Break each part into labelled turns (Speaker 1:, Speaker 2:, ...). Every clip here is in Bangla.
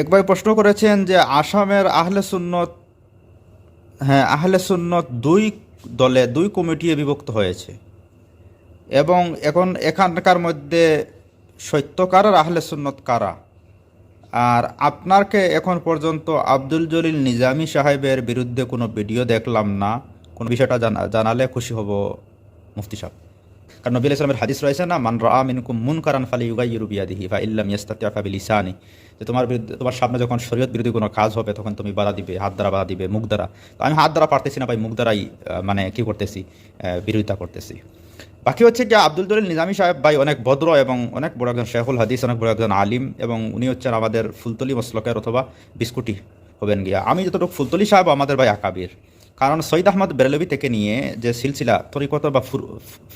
Speaker 1: একবার প্রশ্ন করেছেন যে আসামের আহলে সুন্নত হ্যাঁ আহলে সুন্নত দুই দলে, দুই কমিটিয়ে বিভক্ত হয়েছে। এবং এখন এখানকার মধ্যে সত্যকার আর আহলে সুন্নত কারা? আর আপনাকে এখন পর্যন্ত আব্দুল জলিল নিজামি সাহেবের বিরুদ্ধে কোনো ভিডিও দেখলাম না। কোন বিষয়টা জানা, জানালে খুশি হব মুফতি সাহেব। কারণ নবী ইসলামের হাদিস রয়েছে না, মান রা মিনকুম মুন কারান ফালি ইউগাই রুবিয়াদিহি বা ইল্লাম ইয়াস্তাতিয়া ফাবিল ইসানি যে তোমার বিরুদ্ধে তোমার সামনে যখন শরীয়ত বিরোধী কোনো কাজ হবে, তখন তুমি বাধা দিবে, হাত দ্বারা বাধা দিবে, মুখ দ্বারা। তো আমি হাত দ্বারা পারতেছি না ভাই, মুখ দ্বারাই মানে কি করতেছি বিরোধিতা করতেছি। বাকি হচ্ছে যে আব্দুল জলিল নিজামী সাহেব ভাই অনেক ভদ্র এবং অনেক বড় একজন শেখুল হাদিস, অনেক বড় একজন আলিম এবং উনি হচ্ছেন আমাদের ফুলতলি মসলকের অথবা বিস্কুটি হবেন গিয়া। আমি যতটুকু ফুলতলি সাহেব, আমাদের ভাই আকাবির। কারণ সৈয়দ আহমদ বেরেলবি থেকে নিয়ে যে সিলসিলা তরিকত বা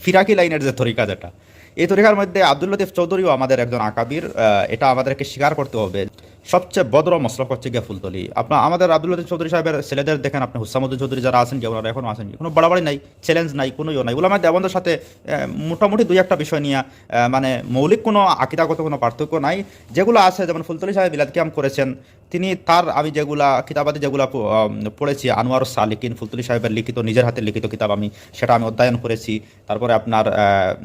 Speaker 1: ফিরাকি লাইনের যে তরিকা যেটা, এই তরিকার মধ্যে আব্দুল চৌধুরীও আমাদের একজন আকাবির এটা আমাদেরকে স্বীকার করতে হবে। সবচেয়ে বদ্র মসলক হচ্ছে গিয়া ফুলতলি। আপনার আমাদের আব্দুল চৌধুরী সাহেবের ছেলেদের দেখেন আপনি, হুসামুদ্দিন চৌধুরী যারা আছেন ওনারা এখনও আছেন কোনো বাড়াবাড়ি নাই চ্যালেঞ্জ নাই কোনো ইয়ে নাই। ওলামা দেবন্ধের সাথে মোটামুটি দুই একটা বিষয় নিয়ে মানে মৌলিক কোনো আকিদাগত কোনো পার্থক্য নাই। যেগুলো আছে, যেমন ফুলতলি সাহেব বিলাদ কিয়াম করেছেন তিনি তার আমি যেগুলা কিতাবাদি যেগুলা পড়েছি, আনোয়ার সালিকিন, ফুলতুলি সাহেবের লিখিত, নিজের হাতে লিখিত কিতাব আমি সেটা আমি অধ্যয়ন করেছি। তারপরে আপনার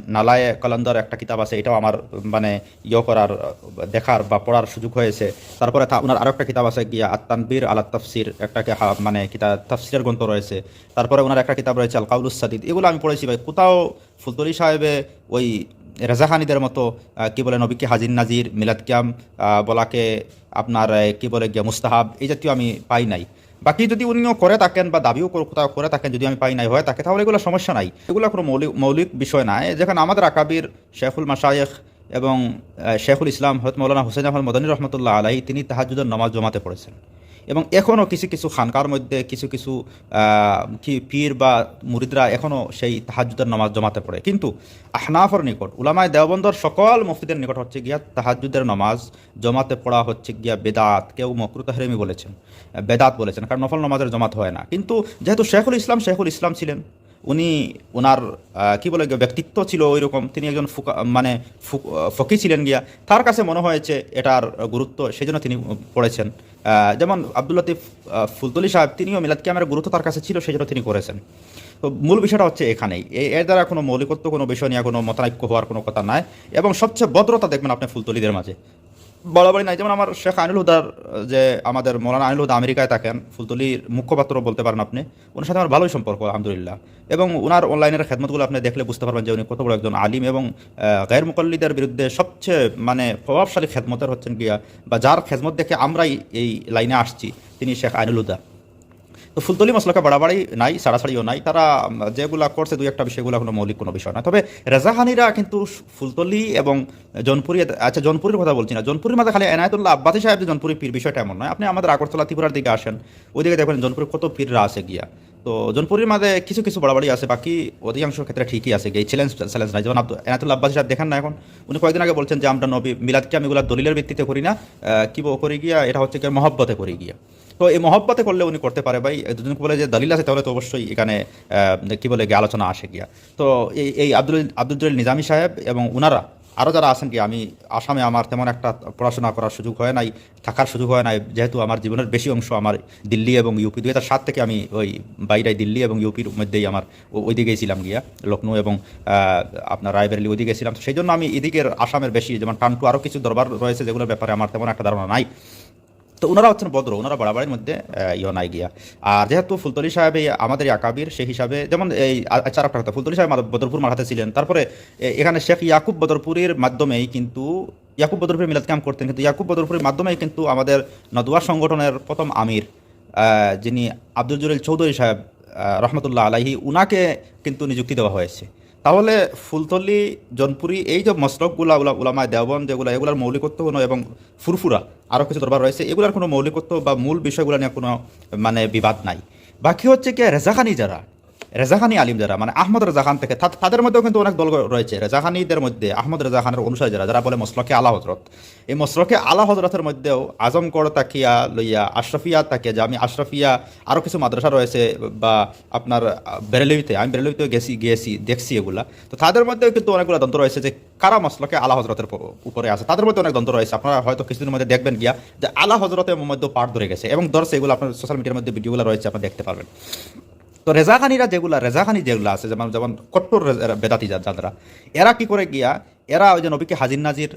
Speaker 1: নালায় কলন্দর একটা কিতাব আছে, এটাও আমার মানে ইয়ে করার, দেখার বা পড়ার সুযোগ হয়েছে। তারপরে তা- ওনার আরও একটা কিতাব আছে গিয়া, আত্মানবীর আলা তফসির, একটা মানে কিতাব, তফসিরের গ্রন্থ রয়েছে। তারপরে ওনার একটা কিতাব রয়েছে আল কাউলুস সাদিদ, এগুলো আমি পড়েছি ভাই। কোথাও ফুলতলি সাহেবে ওই রেজাহানিদের মতো কী বলে, নবীকে হাজির নাজির, মিলাদ কিয়াম বলাকে আপনার কি বলে, গিয়ে মুস্তাহাব, এই জাতীয় আমি পাই নাই। বাকি যদি উনিও করে থাকেন বা দাবিও কোথাও করে থাকেন, যদি আমি পাই নাই, হয় থাকে, তাহলে এগুলো সমস্যা নাই। এগুলো কোনো মৌলিক মৌলিক বিষয় নাই যেখানে আমাদের আকাবির শেখুল মাসায়েখ এবং শেখুল ইসলাম হত মৌলানা হুসেন আহমদ মদনী রহমতুল্লাহ আলাই তিনি তাহাজুদের নমাজ জমাতে পড়েছেন। এবং এখনও কিছু কিছু খানকার মধ্যে কিছু কিছু কি পীর বা মুরিদরা এখনও সেই তাহাজুদের নামাজ জমাতে পড়ে। কিন্তু আহনাফর নিকট, উলামায় দেওবন্দর সকল মফিদের নিকট হচ্ছে গিয়া তাহাজুদের নামাজ জমাতে পড়া হচ্ছে গিয়া বেদাত। কেউ মকরু হেরেমি বলেছেন, বেদাত বলেছেন, কারণ নফল নামাজের জমাত হয় না। কিন্তু যেহেতু শেখুল ইসলাম শেখুল ইসলাম ছিলেন উনি ওনার কি বলে, ব্যক্তিত্ব ছিল ওই রকম তিনি একজন মানে ফকি ছিলেন গিয়া। তার কাছে মনে হয়েছে এটার গুরুত্ব সেই জন্য তিনি পড়েছেন। যেমন আব্দুল লতিফ ফুলতলি সাহেব, তিনিও মিলাদ ক্যামেরার গুরুত্ব তার কাছে ছিল সেই জন্য তিনি করেছেন। তো মূল বিষয়টা হচ্ছে এখানেই। এর দ্বারা কোনো মৌলিকত্ব, কোনো বিষয় নিয়ে কোনো মতানৈক্য হওয়ার কোনো কথা নাই। এবং সবচেয়ে ভদ্রতা দেখবেন আপনি ফুলতলিদের মাঝে। বরাবরই নাই। যেমন আমার শেখ আইনুল হুদার, যে আমাদের মৌলানা আনিল হুদা আমেরিকায় থাকেন, ফুলতলির মুখপাত্র বলতে পারেন আপনি ওনার সাথে আমার ভালোই সম্পর্ক, আলহামদুলিল্লাহ। এবং ওনার অনলাইনের খেদমতগুলো আপনি দেখলে বুঝতে পারবেন যে উনি কত বড় একজন আলিম এবং গায়ের মুকল্লিদের বিরুদ্ধে সবচেয়ে মানে প্রভাবশালী খেদমতের হচ্ছেন গিয়া, বা যার খেদমত দেখে আমরাই এই লাইনে আসছি, তিনি শেখ আইনুল হুদা। তো ফুলতলি মশলাকে বাড়াবাড়ি নাই, সাড়াসাড়িও নাই। তারা যেগুলা করছে, দুই একটা বিষয়গুলো কোনো মৌলিক কোনো বিষয় না। তবে রেজাহানিরা কিন্তু ফুলতলি এবং জনপুরি আচ্ছা জনপুরের কথা বলছি না। জনপুরের মাঝে খালি এনায়তুল্লাহ আব্বাসী সাহেব যে জনপুরি পীর বিষয়টা এমন নয়। আপনি আমাদের আগরতলা ত্রিপুরার দিকে আসেন, ওইদিকে দেখবেন জনপুরে কত পীররা আছে গিয়া। তো জনপুরের মাঝে কিছু কিছু বাড়াবাড়ি আছে, বাকি অধিকাংশ ক্ষেত্রে ঠিকই আছে গিয়ে চ্যালেঞ্জ চ্যালেঞ্জ নাই। যেমন এনায়তুল্লাহ আব্বাসী সাহেব দেখেন না এখন? উনি কয়েকদিন আগে বলছেন যে, আমরা নবী, মিলাদকে আমি এগুলা দলিলের ভিত্তিতে করি না কি করি গিয়া, এটা হচ্ছে মহব্বতে করি গিয়া। তো এই মহব্বতে করলে উনি করতে পারে ভাই। দুজন বলে যে দলিল আছে, তাহলে তো অবশ্যই এখানে কি বলে গিয়ে আলোচনা আসে গিয়া। তো এই এই আব্দুল আব্দুল নিজামী সাহেব এবং উনারা আরও যারা আছেন কি, আমি আসামে আমার তেমন একটা পড়াশোনা করার সুযোগ হয় নাই, থাকার সুযোগ হয় নাই, যেহেতু আমার জীবনের বেশি অংশ আমার দিল্লি এবং ইউপি দুই হাজার সাত থেকে আমি ওই বাইরে দিল্লি এবং ইউপির মধ্যেই আমার ও- ওইদিকেই ছিলাম গিয়া লখনৌ এবং আপনার রায়বেরেলি ওইদিকে ছিলাম। তো সেই জন্য আমি এদিকের আসামের বেশি, যেমন টানটু আরও কিছু দরবার রয়েছে যেগুলোর ব্যাপারে আমার তেমন একটা ধারণা নাই। তো ওনারা হচ্ছেন বদ্র ওনারা বাড়াবাড়ির মধ্যে ইয়ে নাই গিয়া। আর যেহেতু ফুলতলি সাহেব এই আমাদের আকাবির সেই হিসাবে যেমন এই আ- আচ্ছা একটা কথা, ফুলতলি সাহেব বদরপুর মারাতে ছিলেন। তারপরে এখানে শেখ ইয়াকুব বদরপুরের মাধ্যমেই কিন্তু, ইয়াকুব বদরপুরের মিলাদ কাম করতেন, কিন্তু ইয়াকুব বদরপুরের মাধ্যমেই কিন্তু আমাদের নদুয়া সংগঠনের প্রথম আমির যিনি আব্দুল জলিল চৌধুরী সাহেব রহমতুল্লাহ আলাহি উনাকে কিন্তু নিযুক্তি দেওয়া হয়েছে। তাহলে ফুলতলি, জনপুরি, এই যে মসলকগুলা উলা উলামায় দেওবন যেগুলো, এগুলোর মৌলিকত্ব কোনো এবং ফুরফুরা আরও কিছু দরবার রয়েছে, এগুলোর কোনো মৌলিকত্ব বা মূল বিষয়গুলো নিয়ে কোনো মানে বিবাদ নাই। বাকি হচ্ছে কি, রেজাখানি যারা রেজাখানি আলিম যারা মানে আহমদ রেজা খান থেকে তাদের মধ্যেও কিন্তু অনেক দল রয়েছে। রেজাখানিদের মধ্যে আহমদ রেজা খানের অনুসারী যারা যারা বলে মসলকে আলা হজরত এই মসলকে আলা হজরতের মধ্যেও আজমগড় তাকিয়া লইয়া আশরাফিয়া তাকিয়া যে আমি আশরাফিয়া আরও কিছু মাদ্রাসা রয়েছে বা আপনার আহ, বেরেলবিতে আমি বেরেলবিতেও গেছি গিয়েছি দেখছি এগুলা। তো তাদের মধ্যেও কিন্তু অনেকগুলো দ্বন্দ্ব রয়েছে যে কারা মসলকে আলা হজরতের উপরে আছে। তাদের মধ্যে অনেক দ্বন্দ্ব রয়েছে। আপনারা হয়তো কিছুদিনের মধ্যে দেখবেন গিয়া যে আলা হজরতের মধ্যে পাঠ ধরে গেছে এবং ধরছে এগুলো আপনার সোশ্যাল মিডিয়ার মধ্যে ভিডিওগুলো রয়েছে আপনারা দেখতে পারবেন। তো রেজাখানিরা যেগুলা রেজাখানি যেগুলো আছে, যেমন যেমন কট্টর বেদাতি যারা এরা কি করে গিয়া, এরা ওই যে নবীকে হাজির নাজির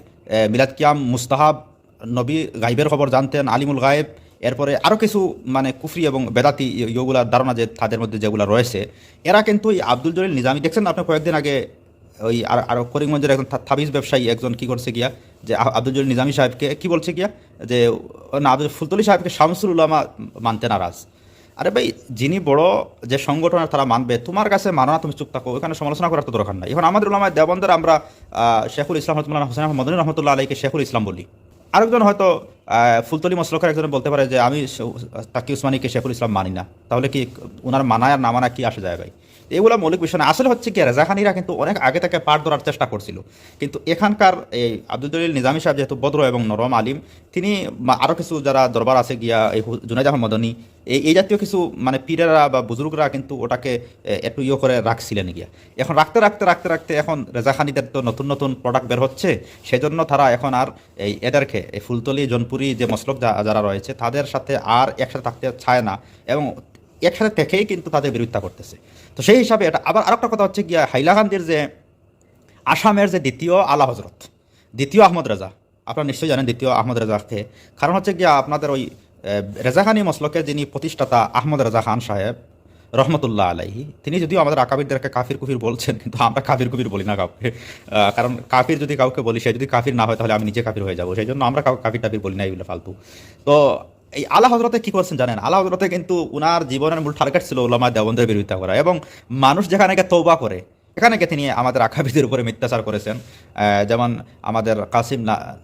Speaker 1: মিলাদ কিয়াম, মুস্তাহাব, নবী গাইবের খবর জানতেন, আলিমুল গায়েব, এরপরে আরও কিছু মানে কুফরি এবং বেদাতি ইয়েগুলার ধারণা যে তাদের মধ্যে যেগুলো রয়েছে, এরা কিন্তু ওই আব্দুল জলিল নিজামি, দেখছেন আপনি কয়েকদিন আগে ওই আর আর করিমগঞ্জের একজন থাবিজ ব্যবসায়ী একজন কি করছে গিয়া, যে আব্দুল জলিল নিজামি সাহেবকে কি বলছে গিয়া, যে, না, আব্দুল ফুলতলি সাহেবকে শামসুল উলামা মানতে নারাজ আরে ভাই, যিনি বড় যে সংগঠন, তারা মানবে। তোমার কাছে মানো না তুমি চুপ থাকো, ওখানে সমালোচনা করার তো দরকার নাই। এখন আমাদের উলামায় দেবন্দর আমরা শেখুল ইসলাম রহমতুল্লাহ হোসেন মদনী রহমতুল্লাহ আলীকে শেখুল ইসলাম বলি। আরেকজন হয়তো ফুলতলি মসলকের একজন বলতে পারে যে, আমি তাকি উসমানীকে শেখুল ইসলাম মানি না। তাহলে কি ওনার মানায় আর না মানা কি আসে যায় ভাই এগুলো মৌলিক বিষয় না। আসলে হচ্ছে কি, রেজাখানিরা কিন্তু অনেক আগে থেকে পাঠ ধরার চেষ্টা করছিল। কিন্তু এখানকার এই আব্দুল নিজামী সাহেব যেহেতু বদ্র এবং নরম আলিম, তিনি আরও কিছু যারা দরবার আছে গিয়া, এই জুনাইদ আহমদ মদনী, এই এই জাতীয় কিছু মানে পীরেরা বা বুজুর্গরা কিন্তু ওটাকে একটু ইয়ে করে রাখছিলেন গিয়া। এখন রাখতে রাখতে রাখতে রাখতে এখন রেজাখানিদের তো নতুন নতুন প্রোডাক্ট বের হচ্ছে। সেজন্য তারা এখন আর এই এদেরকে, এই ফুলতলি, জনপুরি যে মসলক যা- যারা রয়েছে, তাদের সাথে আর একসাথে থাকতে চায় না। এবং একসাথে থেকেই কিন্তু তাদের বিরোধিতা করতেছে। তো সেই হিসাবে এটা আবার আরেকটা কথা হচ্ছে গিয়া হাইলাকান্দির যে আসামের যে দ্বিতীয় আলা হজরত দ্বিতীয় আহমদ রেজা আপনারা নিশ্চয়ই জানেন দ্বিতীয় আহমদ রেজাকে কারণ হচ্ছে গিয়া আপনাদের ওই আহ, রেজাখানি মসলকের যিনি প্রতিষ্ঠাতা আহমদ রেজা খান সাহেব রহমতুল্লাহ আলাইহি তিনি যদিও আমাদের আকাবিরদেরকে কাফির কুফির বলছেন কিন্তু আমরা কাফির কুফির বলি না কাউকে। কারণ কাফির যদি কাউকে বলি সে যদি কাফির না হয় তাহলে আমি নিজে কাফির হয়ে যাব। সেই জন্য আমরা কাউকে কাফির টাফির বলি না এগুলো ফালতু। তো এই আলা হজরতে কি করছেন জানেন? আলা হজরতে কিন্তু উনার জীবনের মূল টার্গেট ছিল ওলামা দেবন্দের বিরোধিতা করা এবং মানুষ যেখানে তৌবা করে, এখানে তিনি আমাদের আকাবিদের উপরে মিথ্যাচার করেছেন। যেমন আমাদের কাসিম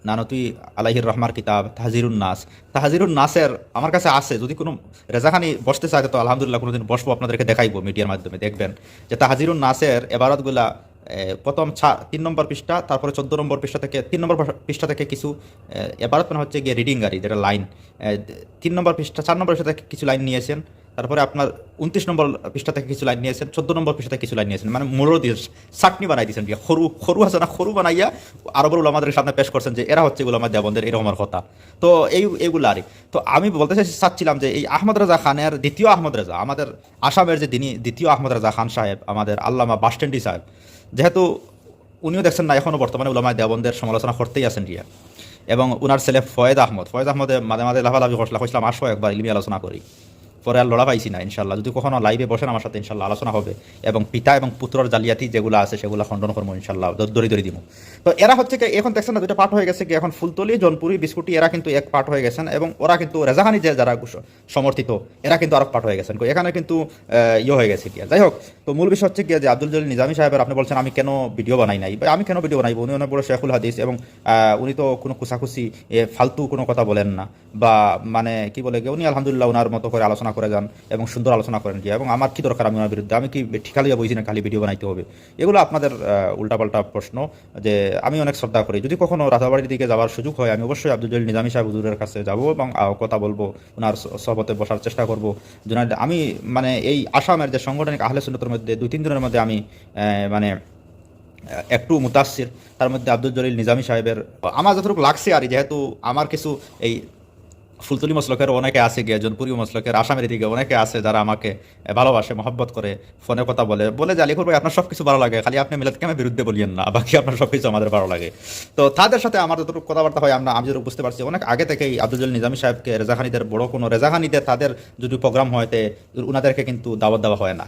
Speaker 1: নানতুই আলাহির রহমার কিতাব, তাহাজিরুন নাস। তাহাজিরুন নাসের আমার কাছে আছে, যদি কোনো রেজাখানি বসতে চায় তো আলহামদুলিল্লাহ কোনোদিন বসবো, আপনাদেরকে দেখাইবো মিডিয়ার মাধ্যমে, দেখবেন। যে তাহাজিরুন নাসের এবারতগুলা প্রথম তিন নম্বর পৃষ্ঠা, তারপরে চোদ্দ নম্বর পৃষ্ঠা থেকে, তিন নম্বর পৃষ্ঠা থেকে কিছু এবারত মানে হচ্ছে গিয়ে রিডিং গাড়ি, যেটা লাইন তিন নম্বর পৃষ্ঠা, চার নম্বর পৃষ্ঠা থেকে কিছু লাইন নিয়েছেন, তারপরে আপনার উনত্রিশ নম্বর পৃষ্ঠা থেকে কিছু লাইন নিয়েছেন, চোদ্দ নম্বর পৃষ্ঠা থেকে কিছু লাইন নিয়েছেন মানে মোড়ো দিয়ে চাটনি বানাই দিয়েছেন গিয়ে সরু সরু আছে না, সরু বানাইয়া আরবর আমাদের সামনে পেশ করছেন, যে এরা হচ্ছে এগুলো আমার দেবন্দের এরকমের কথা। তো এই এইগুলো আরই তো আমি বলতে চাচ্ছিলাম যে এই আহমদ রাজা খানের দ্বিতীয় আহমদ রাজা, আমাদের আসামের যে তিনি দ্বিতীয় আহমদ রাজা খান সাহেব, আমাদের আল্লামা বাসস্ট্যান্ডি সাহেব যেহেতু উনিও দেখছেন না এখনও বর্তমানে উলামায় দেবন্দের সমালোচনা করতেই আছেন রিয়া। এবং উনার ছেলে ফয়েদ আহমদ ফয়েদ আহমদে মাঝে মাঝে লাফালাফি করছিলাম কইছিলাম আসো একবার ইলমি আলোচনা করি। পরে আর লড়া পাইছি না ইনশাল্লাহ যদি কখনো লাইভে বসেন আমার সাথে ইনশাল্লাহ আলোচনা হবে এবং পিতা এবং পুত্রর জালিয়াতি যেগুলো আছে সেগুলো খণ্ডন করব ইনশাল্লাহ দ- দড়ি দড়ি দিব তো এরা হচ্ছে কি, এখন দেখছেন না দুটো পাঠ হয়ে গেছে এখন ফুলতলি, জনপুরি, বিস্কুটি, এরা কিন্তু এক পাঠ হয়ে গেছেন এবং ওরা কিন্তু রেজাহানি যে যারা সমর্থিত, এরা কিন্তু আরও পাঠ হয়ে গেছেন। এখানে কিন্তু ইয়ে হয়ে গেছে কি যাই হোক, তো মূল বিষয় হচ্ছে কি, যে আব্দুল জলিল নিজামী সাহেবের, আপনি বলছেন, আমি কেন ভিডিও বানাই নাই? আমি কেন ভিডিও বানাইব? উনি অনেক বড় শেখুল হাদিস এবং উনি তো কোনো কুসাকুসি ফালতু কোনো কথা বলেন না। বা মানে কি বলে, উনি আলহামদুলিল্লাহ ওনার মতো করে আলোচনা করে যান এবং সুন্দর আলোচনা করেন গিয়ে। এবং আমার কি দরকার আমি ওনার বিরুদ্ধে? আমি কি ঠিকালিয়া বইছি না, খালি ভিডিও বানাইতে হবে? এগুলো আপনাদের উল্টাপাল্টা প্রশ্ন যে আমি অনেক শ্রদ্ধা করি। যদি কখনো রাজাবাড়ির দিকে যাওয়ার সুযোগ হয়, আমি অবশ্যই আব্দুল জলিল নিজামী সাহেব হুজুরের কাছে যাব এবং কথা বলব, ওনার স- সহবতে বসার চেষ্টা করব। আমি মানে এই আসামের যে সাংগঠনিক আহলে সুন্নতের মধ্যে, দুই, তিন দিনের মধ্যে আমি মানে একটু মুতাসির তার মধ্যে আব্দুল জলিল নিজামী সাহেবের, আমার যতটুকু লাগছে আর যেহেতু আমার কিছু এই ফুলতলি মসলকের অনেকে আছে গিয়ে, জনপুরি মসলকের আসামের দিকে অনেকে আছে যারা আমাকে ভালোবাসে, মহব্বত করে, ফোনে কথা বলে। বলে যে আলিকুর ভাই, আপনার সব কিছু ভালো লাগে, খালি আপনি মিলাদ কেমন বিরুদ্ধে বলিয়েন না, বাকি আপনার সব কিছু আমাদের ভালো লাগে। তো তাদের সাথে আমার যতটুকু কথাবার্তা হয়, আমরা, আমি যেটুকু বুঝতে পারছি, অনেক আগে থেকেই আব্দুল নিজামী সাহেবকে রেজাখানিদের বড় কোনো রেজাখানিদের তাদের যদি প্রোগ্রাম হয়, তে উনাদেরকে কিন্তু দাওয়াত দেওয়া হয় না।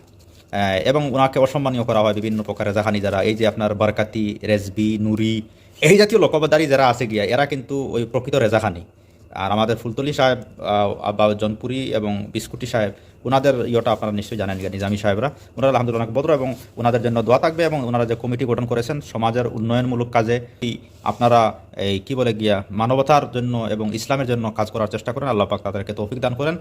Speaker 1: এবং ওনাকে অসম্মানীয় করা হয় বিভিন্ন প্রকার রেজাখানি যারা, এই যে আপনার বারকাতি, রেজবি, নুরি, এই জাতীয় লোকবাদারি যারা আছে গিয়া, এরা কিন্তু ওই প্রকৃত রেজাখানি আর আমাদের ফুলতলি সাহেব আব্বা জনপুরি এবং বিস্কুটি সাহেব ওনাদের ইয়েটা আপনারা নিশ্চয়ই জানেন নিজামী সাহেবরা। ওনারা আলহামদুলিল্লাহ অনেক বদ্র এবং ওনাদের জন্য দোয়া থাকবে এবং ওনারা যে কমিটি গঠন করেছেন, সমাজের উন্নয়নমূলক কাজে আপনারা এই কী বলে গিয়া মানবতার জন্য এবং ইসলামের জন্য কাজ করার চেষ্টা করেন, আল্লাহ পাক তাদেরকে তৌফিক দান করেন।